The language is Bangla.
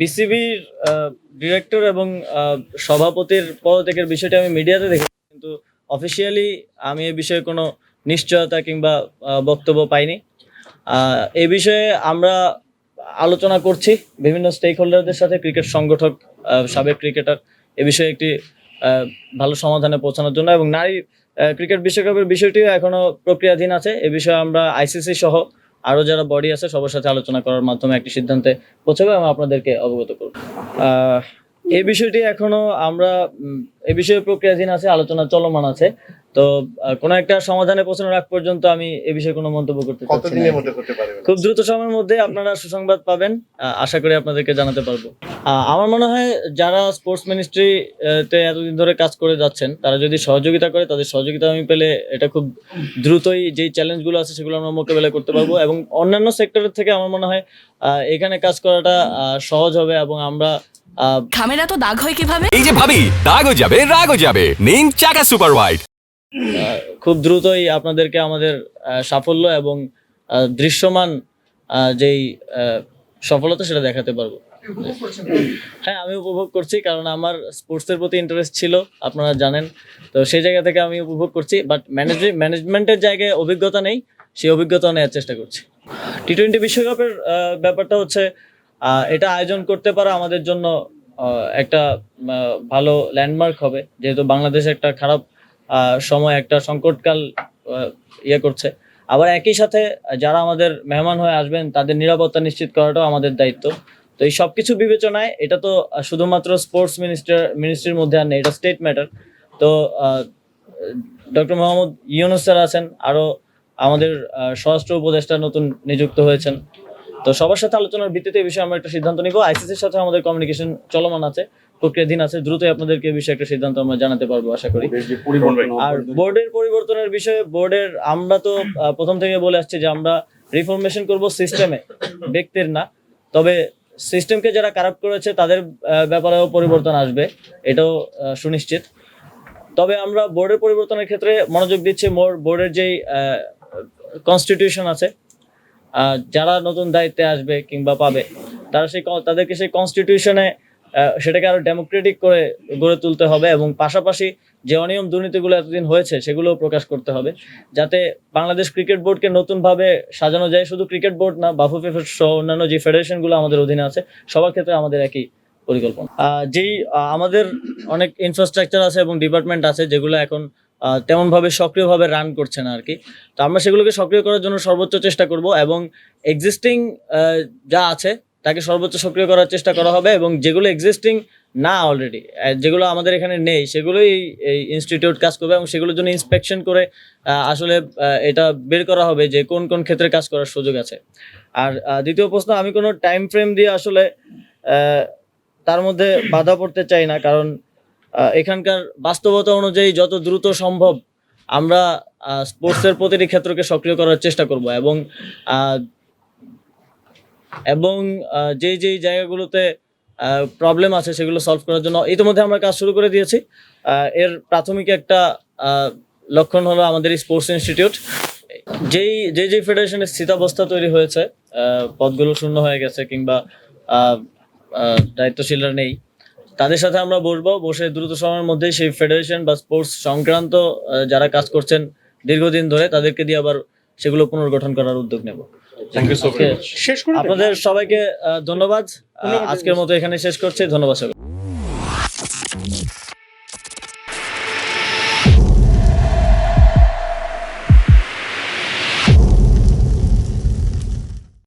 বিসিবির ডিরেক্টর এবং সভাপতির পদত্যাগের বিষয়টি আমি মিডিয়াতে দেখেছি, কিন্তু অফিসিয়ালি আমি এ বিষয়ে কোনো নিশ্চয়তা কিংবা বক্তব্য পাইনি। এ বিষয়ে আমরা আলোচনা করছি বিভিন্ন স্টেক হোল্ডারদের সাথে ক্রিকেট সংগঠক সাবেক ক্রিকেটার এ বিষয়ে একটি ভালো সমাধানে পৌঁছানোর জন্য এবং নারী ক্রিকেট বিশ্বকাপের বিষয়টিও এখনও প্রক্রিয়াধীন আছে। এ বিষয়ে আমরা আইসিসি সহ আরও যারা বডি আছে, সবার সাথে আলোচনা করার মাধ্যমে একটি সিদ্ধান্তে পৌঁছাবে এবং আপনাদেরকে অবগত করব। এই বিষয়টি এখনও আমরা এ বিষয়ে প্রক্রিয়াধীন আছে, আলোচনা চলমান আছে। তো কোনো একটা সমাধানে পৌঁছানোর আগ পর্যন্ত আমি এ বিষয়ে কোনো মন্তব্য করতে চাচ্ছি না কতদিনের মধ্যে হতে পারে খুব দ্রুত সময়ের মধ্যে আপনারা সুসংবাদ পাবেন আশা করি আপনাদেরকে জানাতে পারব। আহ, আমার মনে হয় যারা স্পোর্টস মিনিস্ট্রি তে এতদিন ধরে কাজ করে যাচ্ছেন তারা যদি সহযোগিতা করে তাদের সহযোগিতা আমি পেলে এটা খুব দ্রুতই যেই চ্যালেঞ্জগুলো আছে সেগুলো আমরা মোকাবেলা করতে পারব এবং অন্যান্য সেক্টরের থেকে আমার মনে হয় আহ, এখানে কাজ করাটা আহ, সহজ হবে এবং আমরা আহ, তো দাগ হয় কীভাবে? এই যে ভাবি দাগও যাবে রাগও যাবে। নিন চাকা সুপার হোয়াইট খুব দ্রুতই আপনাদেরকে আমাদের সাফল্য এবং দৃশ্যমান যেই সফলতা সেটা দেখাতে পারব। হ্যাঁ আমি উপভোগ করছি কারণ আমার স্পোর্টসের প্রতি ইন্টারেস্ট ছিল, আপনারা জানেন। তো সেই জায়গা থেকে আমি উপভোগ করছি বাট ম্যানেজমেন্টের জায়গায় অভিজ্ঞতা নেই, সেই অভিজ্ঞতা নেওয়ার চেষ্টা করছি। টি টোয়েন্টি বিশ্বকাপের ব্যাপারটা হচ্ছে এটা আয়োজন করতে পারা আমাদের জন্য একটা ভালো ল্যান্ডমার্ক হবে। যেহেতু বাংলাদেশ একটা খারাপ সময় একটা সংকটকাল ইয়ে করছে। আবার একই সাথে যারা আমাদের মেহমান হয়ে আসবেন, তাদের নিরাপত্তা নিশ্চিত করাটাও আমাদের দায়িত্ব। তো এই সব কিছু বিবেচনায় এটা তো শুধুমাত্র স্পোর্টস মিনিস্টার মিনিস্ট্রির মধ্যে আর নেই, এটা স্টেট ম্যাটার তো ডক্টর মোহাম্মদ ইউনুস স্যার আছেন, আরও আমাদের স্বরাষ্ট্র উপদেষ্টা নতুন নিযুক্ত হয়েছেন। তো সবার সাথে আলোচনার ভিত্তিতে এই বিষয়ে আমরা একটা সিদ্ধান্ত নিব। আইসিসির সাথে আমাদের কমিউনিকেশন চলমান আছে প্রক্রিয়াধীন আছে দ্রুতই আপনাদেরকে বিষয়ে একটা সিদ্ধান্ত আমরা জানাতে পারব আশা করি। আর বোর্ডের পরিবর্তনের বিষয়ে বোর্ডের আমরা তো প্রথম থেকে বলে আসছি যে আমরা রিফরমেশন করব সিস্টেমে ব্যক্তির না। তবে সিস্টেমকে যারা কারাপ্ট করেছে তাদের ব্যাপারেও পরিবর্তন আসবে এটাও সুনিশ্চিত। তবে আমরা বোর্ডের পরিবর্তনের ক্ষেত্রে মনোযোগ দিচ্ছি মোর বোর্ডের যেই কনস্টিটিউশন আছে যারা নতুন দায়িত্বে আসবে কিংবা পাবে, তারা সেই তাদেরকে সেই কনস্টিটিউশনে সেটাকে আরও ডেমোক্রেটিক করে গড়ে তুলতে হবে এবং পাশাপাশি যে অনিয়ম দুর্নীতিগুলো এতদিন হয়েছে সেগুলো প্রকাশ করতে হবে যাতে বাংলাদেশ ক্রিকেট বোর্ডকে নতুনভাবে সাজানো যায়। শুধু ক্রিকেট বোর্ড না, বাফুফে সহ অন্যান্য যে ফেডারেশনগুলো আমাদের অধীনে আছে, সবার ক্ষেত্রে আমাদের একই পরিকল্পনা। যেই আমাদের অনেক ইনফ্রাস্ট্রাকচার আছে এবং ডিপার্টমেন্ট আছে যেগুলো এখন তেমনভাবে সক্রিয়ভাবে রান করছে না আর কি তো আমরা সেগুলোকে সক্রিয় করার জন্য সর্বোচ্চ চেষ্টা করব এবং এক্সিস্টিং যা আছে, তাকে সর্বোচ্চ সক্রিয় করার চেষ্টা করা হবে এবং যেগুলো এক্সিস্টিং না অলরেডি যেগুলো আমাদের এখানে নেই, সেগুলোই এই ইনস্টিটিউট কাজ করবে এবং সেগুলোর জন্য ইন্সপেকশন করে আসলে এটা বের করা হবে যে কোন কোন ক্ষেত্রে কাজ করার সুযোগ আছে। আর দ্বিতীয় প্রশ্ন, আমি কোনো টাইম ফ্রেম দিয়ে আসলে তার মধ্যে বাধা পড়তে চাই না কারণ এখানকার বাস্তবতা অনুযায়ী যত দ্রুত সম্ভব আমরা স্পোর্টসের প্রতিটি ক্ষেত্রকে সক্রিয় করার চেষ্টা করব এবং এবং আহ, যেই যেই জায়গাগুলোতে প্রবলেম আছে সেগুলো সলভ করার জন্য ইতিমধ্যে আমরা কাজ শুরু করে দিয়েছি। এর প্রাথমিক একটা লক্ষণ হলো আমাদের স্পোর্টস ইনস্টিটিউট। যেই যে যে ফেডারেশনের স্থিতাবস্থা তৈরি হয়েছে পদগুলো শূন্য হয়ে গেছে কিংবা দায়িত্বশীলরা নেই তাদের সাথে আমরা বসবো। বসে দ্রুত সময়ের মধ্যে সেই ফেডারেশন বা স্পোর্টস সংক্রান্ত যারা কাজ করছেন দীর্ঘদিন ধরে তাদেরকে দিয়ে আবার সেগুলো পুনর্গঠন করার উদ্যোগ নেব। থ্যাংক ইউ সো আজকে মাচ শেষ করে আপনাদের সবাইকে আহ, ধন্যবাদ। আজকের মতো এখানে শেষ করছি। ধন্যবাদ সবাই